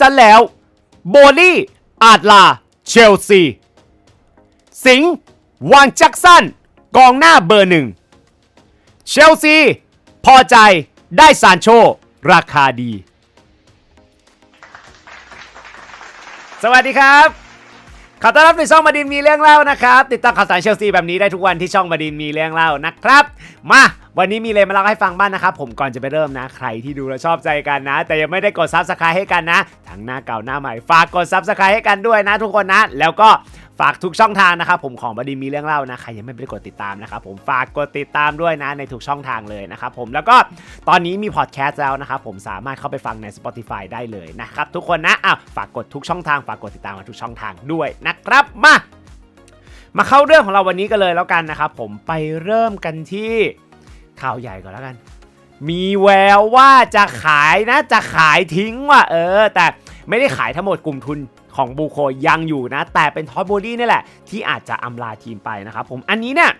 ซะแล้ว โบลี่ อาจลา เชลซี สิงห์วางแจ็คสันกองหน้าเบอร์หนึ่ง เชลซี พอใจได้ซานโช ราคาดี สวัสดีครับขอต้อนรับในช่องบดินมีเรื่องเล่านะครับ ติดตามข่าวสารเชลซีแบบนี้ได้ทุกวันที่ช่องบดินมีเรื่องเล่านะครับ มา วันนี้มีเลยมาเล่าให้ฟังบ้างนะครับผมก่อนจะไปเริ่มนะ ใครที่ดูแลชอบใจกันนะ แต่ยังไม่ได้กดซับสไครต์ให้กันนะ ทั้งหน้าเก่าหน้าใหม่ฝากกดซับสไครต์ให้กันด้วยนะ ทุกคนนะ แล้วก็ฝากทุกช่องทางนะครับผมของบดินมีเรื่องเล่านะใครยังไม่ได้กดติดตามนะครับผมฝากกดติดตามด้วยนะในทุกช่องทางเลยนะครับผมแล้วก็ตอนนี้มีพอดแคสต์แล้วนะครับผมสามารถเข้าไปฟังใน Spotify ได้เลยนะครับทุกคนนะอ้าวฝากกดทุกช่องทางฝากกดติดตามมาทุกช่องทางด้วยนะครับมามาเข้าเรื่องของเราวันนี้กันเลยแล้วกันนะครับผมไปเริ่มกันที่ ข่าวใหญ่ก่อนแล้วกัน มีแววว่าจะขายนะจะขายทิ้งว่ะเออ แต่ไม่ได้ขายทั้งหมดกลุ่มทุนของบูโคยังอยู่นะ แต่เป็นทอ t บดี้นี่แหละ ที่อาจจะอำลาทีมไปนะครับผมอันนี้เนี่ย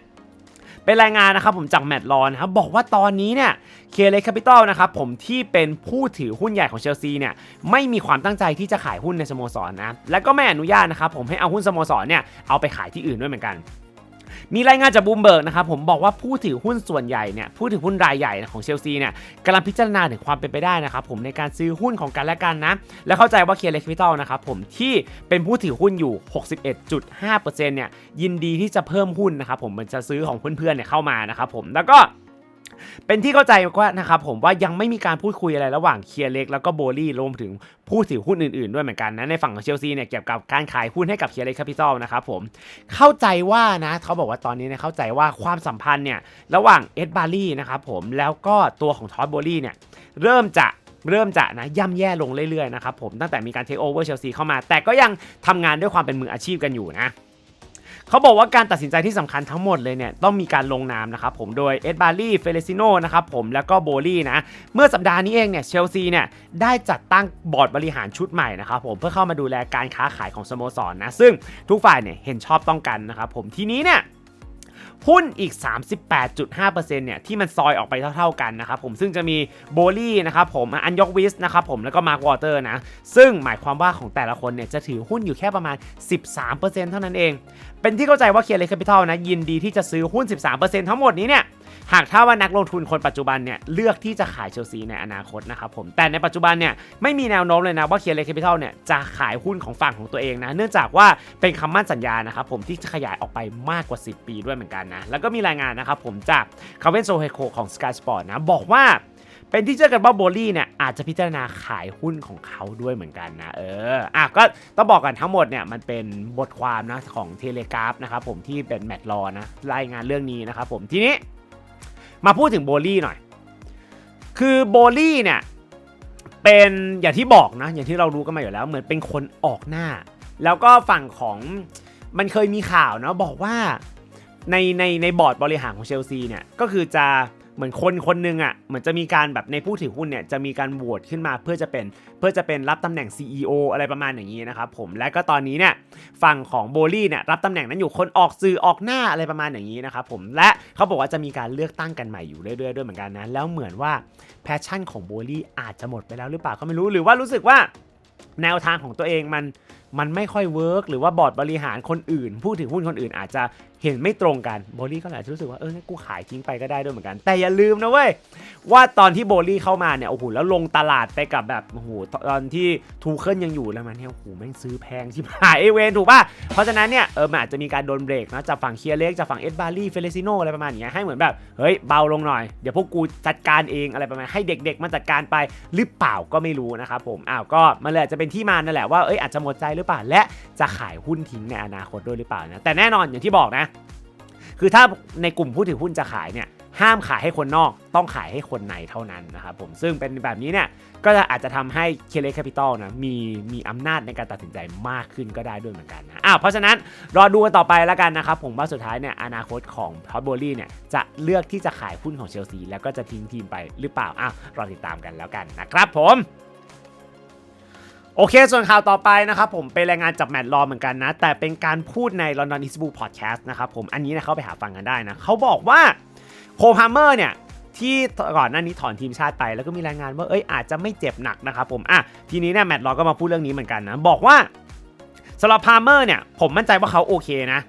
เป็นรายงานนะครับผมจากแมตต์ลอนนะครับบอกว่าตอนนี้เนี่ยเคเลคปิตอลนะครับผมที่เป็นผู้ถือหุ้นใหญ่ของเชลซีเนี่ยไม่มีความตั้งใจที่จะขายหุ้นในสโมสรนะและก็ไม่อนุญาตนะครับผมให้เอาหุ้นสโมสรเนี่ยเอาไปขายที่อื่นด้วยเหมือนกัน มีรายงานจากบูมเบิร์กนะครับผมบอกว่าผู้ถือหุ้นส่วนใหญ่เนี่ยผู้ถือหุ้นรายใหญ่ของเชลซีเนี่ยกำลังพิจารณาถึงความเป็นไปได้นะครับผมในการซื้อหุ้นของกันและกันนะ และเข้าใจว่าเคียร์เลคพิทอลนะครับผมที่เป็นผู้ถือหุ้นอยู่ 61.5%เนี่ยยินดีที่จะเพิ่มหุ้นนะครับผมมันจะซื้อของเพื่อนๆเนี่ยเข้ามานะครับผมแล้วก็ เป็นที่เข้าใจว่านะครับผมว่ายังไม่มีการพูดคุยอะไรระหว่างเคียร์เล็กแล้วก็โบลี่รวมถึงผู้ถือหุ้นอื่นๆ ด้วยเหมือนกันนะในฝั่งของเชลซีเนี่ยเกี่ยวกับการขายหุ้นให้กับเคียร์เล็กแคปิตอลนะครับผมเข้าใจว่านะเขาบอกว่าตอนนี้เนี่ยเข้าใจว่าความสัมพันธ์เนี่ยระหว่างเอ็ดบาร์ลี่นะครับผมแล้วก็ตัวของทอตโบลี่เนี่ยเริ่มจะเริ่มจะนะย่ำแย่ลงเรื่อยๆนะครับผมตั้งแต่มีการเทคโอเวอร์เชลซีเข้ามา แต่ก็ยังทำงานด้วยความเป็นมืออาชีพกันอยู่นะ เขาบอกว่าการตัดสินใจที่สำคัญทั้งหมดเลยเนี่ยต้องมีการลงนามนะครับผมโดยเอ็ดบารี่เฟเลซิโนนะครับผมแล้วก็โบลี่นะเมื่อสัปดาห์นี้เองเนี่ยเชลซีเนี่ยได้จัดตั้งบอร์ดบริหารชุดใหม่นะครับผมเพื่อเข้ามาดูแลการค้าขายของสโมสรนนะซึ่งทุกฝ่ายเนี่ยเห็นชอบต้องกันนะครับผมทีนี้เนี่ย หุ้นอีก 38.5%เนี่ยที่มันซอยออกไปเท่า ๆกันนะครับผมซึ่งจะมีโบลี่นะครับผมอันยอกวิสนะครับผมแล้วก็มาร์ควอเตอร์นะ ซึ่งหมายความว่าของแต่ละคนเนี่ยจะถือหุ้นอยู่แค่ประมาณ 13%เท่านั้นเอง เป็นที่เข้าใจว่าเคียร์เลคปิทอลนะยินดีที่จะซื้อหุ้น 13%ทั้งหมดนี้เนี่ย หากถ้าว่านักลงทุนคนปัจจุบันเนี่ยเลือกที่จะขายเชลซีในอนาคตนะครับผมแต่ในปัจจุบันเนี่ยไม่มีแนวโน้มเลยนะว่าเคียร์เลค a ปิทัลเนี่ยจะขายหุ้นของฝั่งของตัวเองนะเนื่องจากว่าเป็นคำมั่นสัญญานะครับผมที่จะขยายออกไปมากกว่า 10 ปีด้วยเหมือนกันนะแล้วก็มีรายงานนะครับผมจากคาเวนโซเฮโคของ Sky Sport นะบอกว่าเป็นที่เชื่อกันว่าโบลี่เนี่ยอาจจะพิจารณาขายหุ้นของเขาด้วยเหมือนกันนะ เอออะก็ต้องบอกกันทั้งหมดเนี่ยมันเป็นบทความนะของเทเลกราฟนะครับผมที่เป็นแมตต์ลอนะรายงานเรื่องนี้นะครับผมทีนี้ มาพูดถึงโบลี่หน่อย คือโบลี่เนี่ยเป็นอย่างที่บอกนะ อย่างที่เรารู้กันมาอยู่แล้ว เหมือนเป็นคนออกหน้า แล้วก็ฝั่งของมันเคยมีข่าวเนาะบอกว่าในในในบอร์ดบริหารของเชลซีเนี่ยก็คือจะ เหมือนคนคนหนึ่งอะเหมือนจะมีการแบบในผู้ถือหุ้นเนี่ยจะมีการโหวตขึ้นมาเพื่อจะเป็นเพื่อจะเป็นรับตำแหน่ง CEO อะไรประมาณอย่างนี้นะครับผมและก็ตอนนี้เนี่ยฝั่งของโบลี่เนี่ยรับตำแหน่งนั้นอยู่คนออกสื่อออกหน้าอะไรประมาณอย่างนี้นะครับผมและเขาบอกว่าจะมีการเลือกตั้งกันใหม่อยู่เรื่อยๆด้วยเหมือนกันนะแล้วเหมือนว่าแพชชั่นของโบลี่อาจจะหมดไปแล้วหรือเปล่าก็ไม่รู้หรือว่ารู้สึกว่าแนวทางของตัวเองมันมันไม่ค่อยเวิร์กหรือว่าบอร์ดบริหารคนอื่น ผู้ถือหุ้นคนอื่นอาจจะ เห็นไม่ตรงกันโบลี่ก็อาจจะรู้สึกว่าเอองั้นกูขายทิ้งไปก็ได้ด้วยเหมือนกัน แต่อย่าลืมนะเว้ยว่าตอนที่โบลี่เข้ามาเนี่ยโอ้โหแล้วลงตลาดไปกับแบบโอ้โหตอนที่ทูเคิลยังอยู่แล้วมันเนี่ยโอ้โหแม่งซื้อแพงชิบหายไอเวนถูกป่ะเพราะฉะนั้นเนี่ยเออมันอาจจะมีการโดนเบรกนะจากฝั่งเคียร์เล็กจากฝั่งเอ็ดบารี่เฟเลซิโนอะไรประมาณอย่างเงี้ยให้เหมือนแบบเฮ้ยเบาลงหน่อยเดี๋ยวพวกกูจัดการเองอะไรประมาณให้เด็ก ๆมาจัดการไปหรือเปล่าก็ไม่รู้นะครับผมอ้าวก็มันเลยจจะเป็นที่มานั่นแหละว่าเอ้ยอาจจะหมดใจหรือเปล่าและจะขายหุ้นทิ้งในอนาคตด้วยหรือเปล่านะแต่แน่นอนอย่างที่บอกนะคือถ้าในกลุ่มผู้ถือหุ้นจะขายเนี่ยห้ามขายให้คนนอกต้องขายให้คนในเท่านั้นนะครับผมซึ่งเป็นแบบนี้เนี่ยก็จะอาจจะทำให้เคเลแคปิตอลนะมีมีอำนาจในการตัดสินใจมากขึ้นก็ได้ด้วยเหมือนกันนะอ้าวเพราะฉะนั้นรอดูกันต่อไปแล้วกันนะครับผมว่าสุดท้ายเนี่ยอนาคตของท็อตโบลี่เนี่ยจะเลือกที่จะขายหุ้นของเชลซีแล้วก็จะทิ้งทีมไปหรือเปล่าอ้าวรอติดตามกันแล้วกันนะครับผม โอเค ส่วนข่าวต่อไปนะครับผมเป็นรายงานจากแมตต์ลอเหมือนกันนะ แต่เป็นการพูดใน London i s b o o Podcast นะครับผมอันนี้นะเข้าไปหาฟังกันได้นะเขาบอกว่าโคฮามเมอร์เนี่ยที่ก่อนหน้านี้ถอนทีมชาติไปแล้วก็มีรายงานว่าเอ้ยอาจจะไม่เจ็บหนักนะครับผมอะทีนี้เนี่ยแมตต์ลอก็มาพูดเรื่องนี้เหมือนกันนะบอกว่าสำหรับพาเมอร์เนี่ยผมมั่นใจว่าเขาโอเคนะ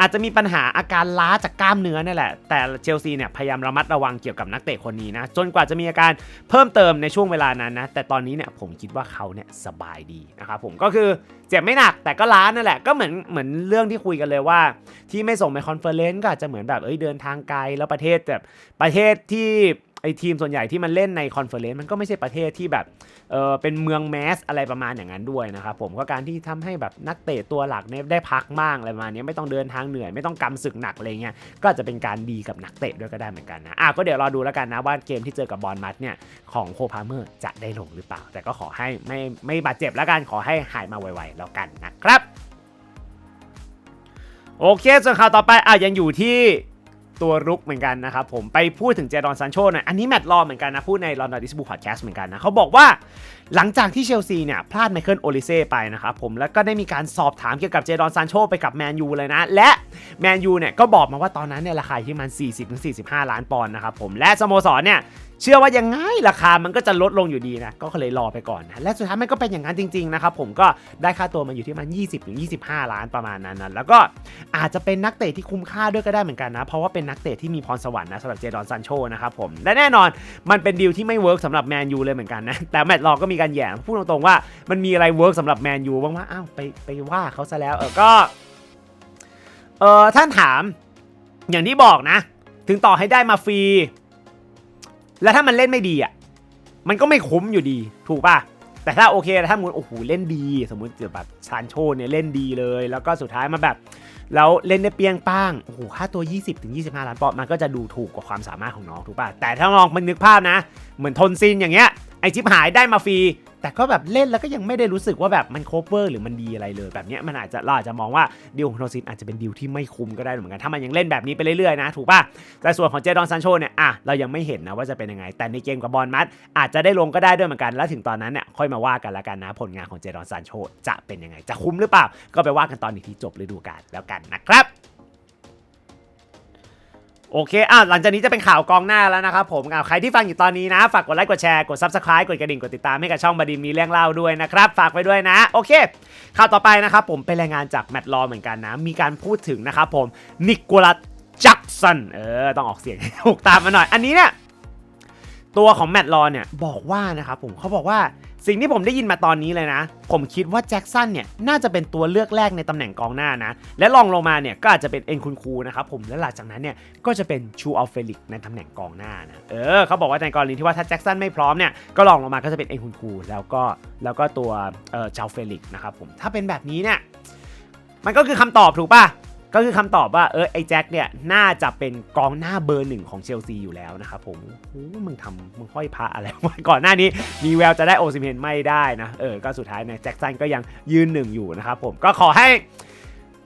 อาจจะมีปัญหาอาการล้าจากกล้ามเนื้อนี่แหละ แต่เชลซีเนี่ยพยายามระมัดระวังเกี่ยวกับนักเตะคนนี้นะ จนกว่าจะมีอาการเพิ่มเติมในช่วงเวลานั้นนะ แต่ตอนนี้เนี่ยผมคิดว่าเขาเนี่ยสบายดีนะครับผมก็คือเจ็บไม่หนักแต่ก็ล้านั่นแหละ ก็เหมือนเหมือนเรื่องที่คุยกันเลยว่า ที่ไม่ส่งไปคอนเฟอเรนซ์ก็อาจจะเหมือนแบบเอ้ยเดินทางไกลแล้วประเทศแบบประเทศที่ ไอทีมส่วนใหญ่ที่มันเล่นในคอนเฟอเรนซ์มันก็ไม่ใช่ประเทศที่แบบเออเป็นเมืองแมสอะไรประมาณอย่างนั้นด้วยนะครับผมก็การที่ทำให้แบบนักเตะตัวหลักเนี่ยได้พักบ้างอะไรประมาณนี้ไม่ต้องเดินทางเหนื่อยไม่ต้องกำศึกหนักอะไรเงี้ยก็จจะเป็นการดีกับนักเตะด้วยก็ได้เหมือนกันนะอะก็เดี๋ยวรอดูแล้วกันนะว่าเกมที่เจอกับบอลมัดเนี่ยของโคพาเมอร์จะได้ลงหรือเปล่า แต่ก็ขอให้ไม่ไม่บาดเจ็บแล้วกันขอให้หายมาไวๆแล้วกันนะครับโอเคส่วนข่าวต่อไปอะยังอยู่ที่ ตัวรุกเหมือนกันนะครับผมไปพูดถึงเจดอนซานโชหน่อยอันนี้แมตต์รอเหมือนกันนะ พูดในลอนดอนดิสบูพอดแคสต์เหมือนกันนะเขาบอกว่าหลังจากที่เชลซีเนี่ย พลาดไมเคิลโอลิเซ่ไปนะครับผมแล้วก็ได้มีการสอบถามเกี่ยวกับเจดอนซานโชไปกับแมนยูเลยนะ และ แมนยูเนี่ยก็บอกมาว่าตอนนั้นเนี่ยราคาที่มัน 40-45 ล้านปอนด์นะครับผมและสโมสรเนี่ยเชื่อว่ายังไงราคามันก็จะลดลงอยู่ดีนะ ก็เลยรอไปก่อนนะและสุดท้ายมันก็เป็นอย่างนั้นจริงๆนะครับผมก็ได้ค่าตัวมาอยู่ที่มัน 20-25 ล้านประมาณนั้นนะแล้วก็อาจจะเป็นนักเตะที่คุ้มค่าด้วยก็ได้เหมือนกันนะ เพราะว่าเป็นนักเตะที่มีพรสวรรค์นะสำหรับเจดอนซันโชนะครับผมและแน่นอนมันเป็นดีลที่ไม่เวิร์กสำหรับแมนยูเลยเหมือนกันนะแต่แมตต์รอก็มีการแย่พูดตรงๆว่ามันมีอะไรเวิร์กสำหรับแมนยูบ้างว่าอ้าวไปไปว่าเขาซะแล้วเออก็ เออท่านถาม อย่างที่บอกนะ ถึงต่อให้ได้มาฟรี แล้วถ้ามันเล่นไม่ดีอะ มันก็ไม่คุ้มอยู่ดี ถูกป่ะ แต่ถ้าโอเค ถ้ามมติโอ้โหเล่นดี สมมติแบบซานโชเนี่ยเล่นดีเลย แล้วก็สุดท้ายมาแบบ แล้วเล่นได้เปียงป้าง โอ้โห ค่าตัว 20ถึง25ล้านปอนด์มันก็จะดูถูกกว่าความสามารถของน้องถูกป่ะ แต่ถ้าลองมันนึกภาพนะ เหมือนทนซินอย่างเงี้ย ไอชิปหายได้มาฟรีแต่ก็แบบเล่นแล้วก็ยังไม่ได้รู้สึกว่าแบบมันโคเวอร์หรือมันดีอะไรเลยแบบเนี้ยมันอาจจะเราอาจจะมองว่าดีลของโทซินอาจจะเป็นดีลที่ไม่คุ้มก็ได้เหมือนกัน ถ้ามันยังเล่นแบบนี้ไปเรื่อยๆนะถูกป่ะ แต่ส่วนของเจดอนซันโชเนี่ยอะเรายังไม่เห็นนะว่าจะเป็นยังไง แต่ในเกมกับบอลมัดอาจจะได้ลงก็ได้ด้วยเหมือนกัน แล้วถึงตอนนั้นเนี่ยค่อยมาว่ากันละกันนะผลงานของเจดอนซันโชจะเป็นยังไง จะคุ้มหรือเปล่า ก็ไปว่ากันตอนที่จบฤดูกาลแล้วกันนะครับ โอเคอะหลังจากนี้จะเป็นข่าวกองหน้าแล้วนะครับผมอะใครที่ฟังอยู่ตอนนี้นะ ฝากกดไลค์ กดแชร์ กด Subscribe กดกระดิ่ง กดติดตามให้กับช่องบดินมีเรื่องเล่าด้วยนะครับ ฝากไว้ด้วยนะ โอเค ข่าวต่อไปนะครับผมเป็นรายงานจากแมตต์ลอเหมือนกันนะ มีการพูดถึงนะครับผม นิโคลัส จักสัน เออ ต้องออกเสียงห้ถูกตามมาหน่อย อันนี้เนี่ย ตัวของแมตต์ลอเนี่ยบอกว่านะครับผมเขาบอกว่า สิ่งที่ผมได้ยินมาตอนนี้เลยนะ ผมคิดว่าแจ็คสันเนี่ยน่าจะเป็นตัวเลือกแรกในตำแหน่งกองหน้านะ และรองลงมาเนี่ยก็อาจจะเป็นเอ็นคุณคูนะครับผมและหลังจากนั้นเนี่ยก็จะเป็นชูอัลเฟลิกในตำแหน่งกองหน้านะเออเขาบอกว่าในกรณีที่ว่าถ้าแจ็คสันไม่พร้อมเนี่ยก็รองลงมาก็จะเป็นเอ็นคุณคูแล้วก็แล้วก็ตัวเอ่อชาวเฟลิกนะครับผมถ้าเป็นแบบนี้เนี่ยมันก็คือคำตอบถูกป่ะ ก็คือคำตอบว่าเออไอ้แจ็คเนี่ยน่าจะเป็นกองหน้าเบอร์หนึ่งของเชลซีอยู่แล้วนะครับผมโอ้มึงทำมึงห้อยพระอะไรวะก่อนหน้านี้มีแววจะได้โอซิเมนไม่ได้นะเออก็สุดท้ายเนี่ยแจ็คสันก็ยังยืนหนึ่งอยู่นะครับผมก็ขอให้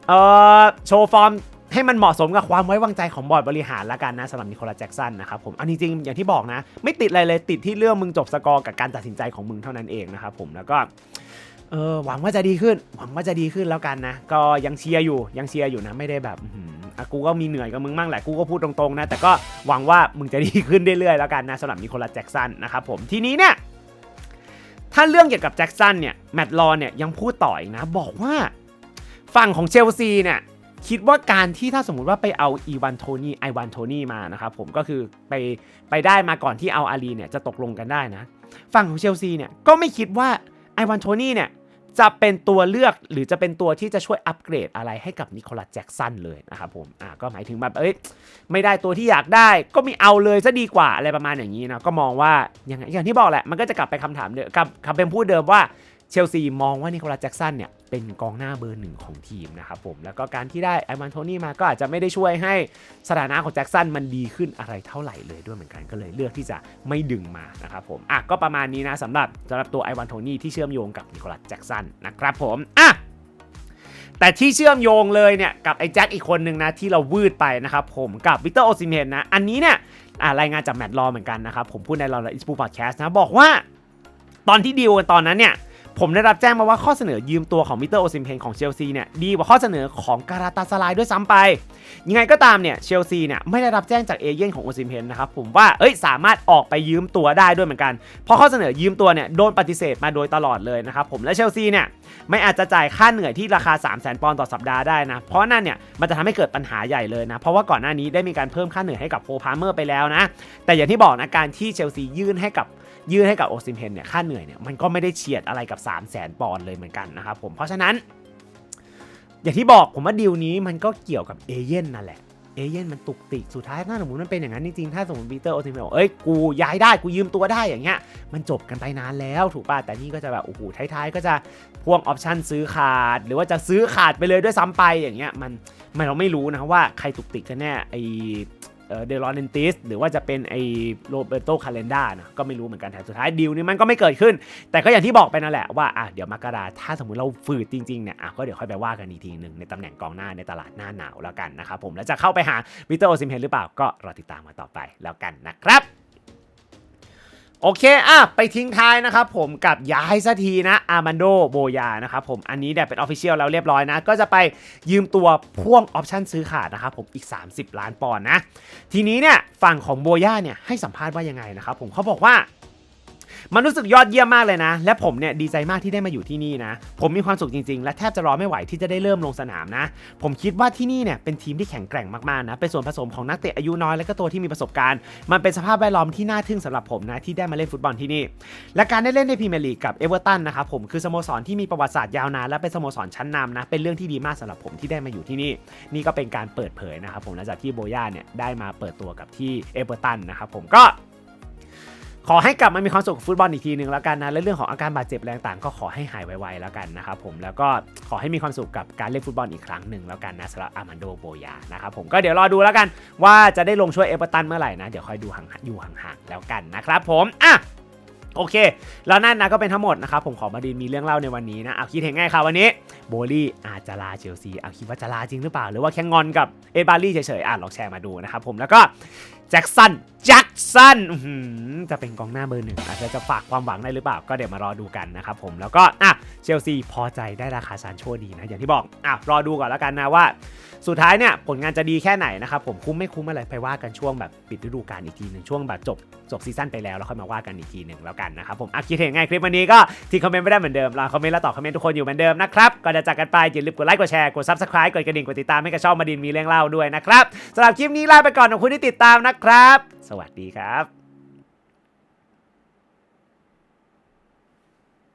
เออโชว์ฟอร์มให้มันเหมาะสมกับความไว้วางใจของบอร์ดบริหารละกันนะสำหรับนิโคลัสแจ็กสันนะครับผมอันจริงๆอย่างที่บอกนะ ไม่ติดอะไรเลยติดที่เรื่องมึงจบสกอร์กับการตัดสินใจของมึงเท่านั้นเองนะครับผมแล้วก็ เออหวังว่าจะดีขึ้น หวังว่าจะดีขึ้นแล้วกันนะ ก็ยังเชียร์อยู่ยังเชียร์อยู่นะไม่ได้แบบอะกูก็มีเหนื่อยกับมึงมั่งแหละกูก็พูดตรงๆนะแต่ก็หวังว่ามึงจะดีขึ้นเรื่อยๆแล้วกันนะสำหรับนิโคลัสแจ็กสันนะครับผมทีนี้เนี่ยถ้าเรื่องเกี่ยวกับแจ็กสันเนี่ยแมตต์ลอเนี่ยยังพูดต่ออีกนะบอกว่าฝั่งของเชลซีเนี่ยคิดว่าการที่ถ้าสมมติว่าไปเอาอีวานโทนี่ไอวานโทนี่มานะครับผมก็คือไปไปได้มาก่อนที่เอาอารีเนี่ยจะตกลงกันได้นะ ฝั่งของเชลซีเนี่ยก็ไม่คิดว่าไอวานโทนี่เนี่ย จะเป็นตัวเลือกหรือจะเป็นตัวที่จะช่วยอัปเกรดอะไรให้กับนิโคลัสแจ็กสันเลยนะครับผมอ่าก็หมายถึงแบบเอ้ยไม่ได้ตัวที่อยากได้ ก็มีเอาเลยซะดีกว่าอะไรประมาณอย่างนี้นะก็มองว่าอย่างไงอย่างที่บอกแหละมันก็จะกลับไปคำถามเดิมกับคำเป็นพูดเดิมว่า เชลซีมองว่านิโคลัสแจ็กสันเนี่ยเป็นกองหน้าเบอร์หนึ่งของทีมนะครับผม แล้วก็การที่ได้ไอวันโทนี่มาก็อาจจะไม่ได้ช่วยให้สถานะของแจ็กสันมันดีขึ้นอะไรเท่าไหร่เลยด้วยเหมือนกันก็เลยเลือกที่จะไม่ดึงมานะครับผมอะก็ประมาณนี้นะสำหรับสำหรับตัวไอวันโทนี่ที่เชื่อมโยงกับนิโคลัสแจ็กสันนะครับผมอะแต่ที่เชื่อมโยงเลยเนี่ยกับไอ้แจ็คอีกคนหนึ่งนะที่เราวืดไปนะครับผมกับวิกเตอร์โอซิเมนนะอันนี้เนี่ยอ่ารายงานจากแมตต์ลอเหมือนกันนะครับผมพูดในเราอิสปูพอดแคสต์นะบอกว่า ตอนที่ดีลกันตอนนั้นเนี่ย ผมได้รับแจ้งมาว่าข้อเสนอยืมตัวของมิเตอร์โอซิมเพนของเชลซีเนี่ยดีกว่าข้อเสนอของการาตาสลายด้วยซ้ำไป ยังไงก็ตามเนี่ยเชลซีเนี่ยไม่ได้รับแจ้งจากเอเย่นของโอซิมเพนนะครับผมว่าเอ้ยสามารถออกไปยืมตัวได้ด้วยเหมือนกัน เพราะข้อเสนอยืมตัวเนี่ยโดนปฏิเสธมาโดยตลอดเลยนะครับผมและเชลซีเนี่ยไม่อาจจะจ่ายค่าเหนื่อยที่ราคา 3 0 0 0 0 0ปอนด์ต่อสัปดาห์ได้นะเพราะนั่นเนี่ยมันจะทำให้เกิดปัญหาใหญ่เลยนะเพราะว่าก่อนหน้านี้ได้มีการเพิ่มค่าเหนื่อยให้กับโคพาเมอร์ไปแล้วนะแต่อย่างที่บอกนะการที่เชลซียื่นให้กับ ยื่นให้กับโอซิมเพนเนี่ยค่าเหนื่อยเนี่ยมันก็ไม่ได้เฉียดอะไรกับ 3 0 0 0 0 0ปอนด์เลยเหมือนกันนะครับผมเพราะฉะนั้น อย่างที่บอกผมว่าดีลนี้มันก็เกี่ยวกับเอเย่นนั่นแหละเอเย่นมันตุกติกสุดท้ายถ้าสมมติมันเป็นอย่างนั้นจริงๆถ้าสมมติปีเตอร์โอซิมเมนบอกเอ้ยกูย้ายได้กูยืมตัวได้อย่างเงี้ยมันจบกันไปนานแล้วถูกป่ะแต่นี่ก็จะแบบโอ้โหท้ายๆ ก็จะพ่วงออปชั่นซื้อขาด หรือว่าจะซื้อขาดไปเลยด้วยซ้ำไปอย่างเงี้ยมันมันเราไม่รู้นะว่าใครตุกติกกันแน่ไอ เดลอนเนติสหรือว่าจะเป็นไอโรเบโตคาเลนดานะก็ไม่รู้เหมือนกันแต่สุดท้ายดีลนี้มันก็ไม่เกิดขึ้น แต่ก็อย่างที่บอกไปนั่นแหละว่าอะเดี๋ยวมกราถ้าสมมติเราฝืดจริงๆเนี่ยอะก็เดี๋ยวค่อยไปว่ากันอีกทีหนึ่งในตำแหน่งกองหน้าในตลาดหน้าหนาวแล้วกันนะครับผมแล้วจะเข้าไปหาวิเตอร์โอซิมเฮนหรือเปล่าก็รอติดตามมาต่อไปแล้วกันนะครับ โอเคอะไปทิ้งท้ายนะครับผมกับย้ายสักทีนะอาร์มันโดโบยานะครับผมอันนี้เนี่ยเป็นออฟฟิเชียลแล้วเรียบร้อยนะ ก็จะไปยืมตัวพ่วงออปชั่นซื้อขาดนะครับผมอีก 30 ล้านปอนด์นะ ทีนี้เนี่ยฝั่งของโบยาเนี่ยให้สัมภาษณ์ว่ายังไงนะครับผมเขาบอกว่า มันรู้สึกยอดเยี่ยมมากเลยนะ และผมเนี่ยดีใจมากที่ได้มาอยู่ที่นี่นะ ผมมีความสุขจริงๆ และแทบจะรอไม่ไหวที่จะได้เริ่มลงสนามนะ ผมคิดว่าที่นี่เนี่ยเป็นทีมที่แข็งแกร่งมากๆนะ เป็นส่วนผสมของนักเตะอายุน้อยและก็ตัวที่มีประสบการณ์ มันเป็นสภาพแวดล้อมที่น่าทึ่งสำหรับผมนะที่ได้มาเล่นฟุตบอลที่นี่ และการได้เล่นในพรีเมียร์ลีกกับเอเวอร์ตันนะครับผมคือสโมสรที่มีประวัติศาสตร์ยาวนานและเป็นสโมสรชั้นนำนะ เป็นเรื่องที่ดีมากสำหรับผมที่ได้มาอยู่ที่นี่ นี่ก็เป็นการเปิดเผยนะครับผมหลังจากที่โบย่าเนี่ยได้มาเปิดตัวกับที่เอเวอร์ตันนะครับผมก็ ขอให้กลับมามีความสุขกับฟุตบอลอีกทีหนึ่งแล้วกันนะและเรื่องของอาการบาดเจ็บแรงต่างก็ขอให้หายไวๆแล้วกันนะครับผมแล้วก็ขอให้มีความสุขกับการเล่นฟุตบอลอีกครั้งหนึ่งแล้วกันนะสำหรับอามันโดโบยานะครับผมก็เดี๋ยวรอดูแล้วกันว่าจะได้ลงช่วยเอเวอร์ตันเมื่อไหร่นะเดี๋ยวคอยดูห่างอยู่ห่างๆแล้วกันนะครับผมอะโอเค แล้วนั่นนะก็เป็นทั้งหมดนะครับ ผมขอมาดีนมีเรื่องเล่าในวันนี้นะ เอาคิดเห็นไงครับวันนี้ โบลี่อาจจะลาเชลซี เอาคิดว่าจะลาจริงหรือเปล่า หรือว่าแค่งอนกับเอบารี่เฉยๆอะลองแชร์มาดูนะครับผม แล้วก็ แจ็คสันแจ็คสันจะเป็นกองหน้าเบอร์หนึ่งอาจจะจะฝากความหวังได้หรือเปล่า ก็เดี๋ยวมารอดูกันนะครับผมแล้วก็อะเชลซีพอใจได้ราคาซานโชดีนะ อย่างที่บอกอะรอดูก่อนแล้วกันนะว่า สุดท้ายเนี่ยผลงานจะดีแค่ไหนนะครับผมคุ้มไม่คุ้มอะไรไปว่ากันช่วงแบบปิดฤดูกาลอีกทีหนึ่งช่วงแบบจบจบซีซั่นไปแล้วแล้วค่อยมาว่ากันอีกทีหนึ่งแล้วกันนะครับผมอะคิดเห็นไงคลิปวันนี้ก็ทิ้งคอมเมนต์ไม่ได้เหมือนเดิมรอคอมเมนต์และตอบคอมเมนต์ทุกคนอยู่เหมือนเดิมนะครับก่อนจะจากกันไปอย่าลืมกดไลค์กดแชร์กด subscribe กดกระดิ่งกดติดตามให้กับช่องมาดินมีเรื่องเล่าด้วยนะครับสำหรับคลิปนี้ลาไปก่อนขอบคุณที่ติดตามนะครับ สวัสดีครับ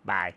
บาย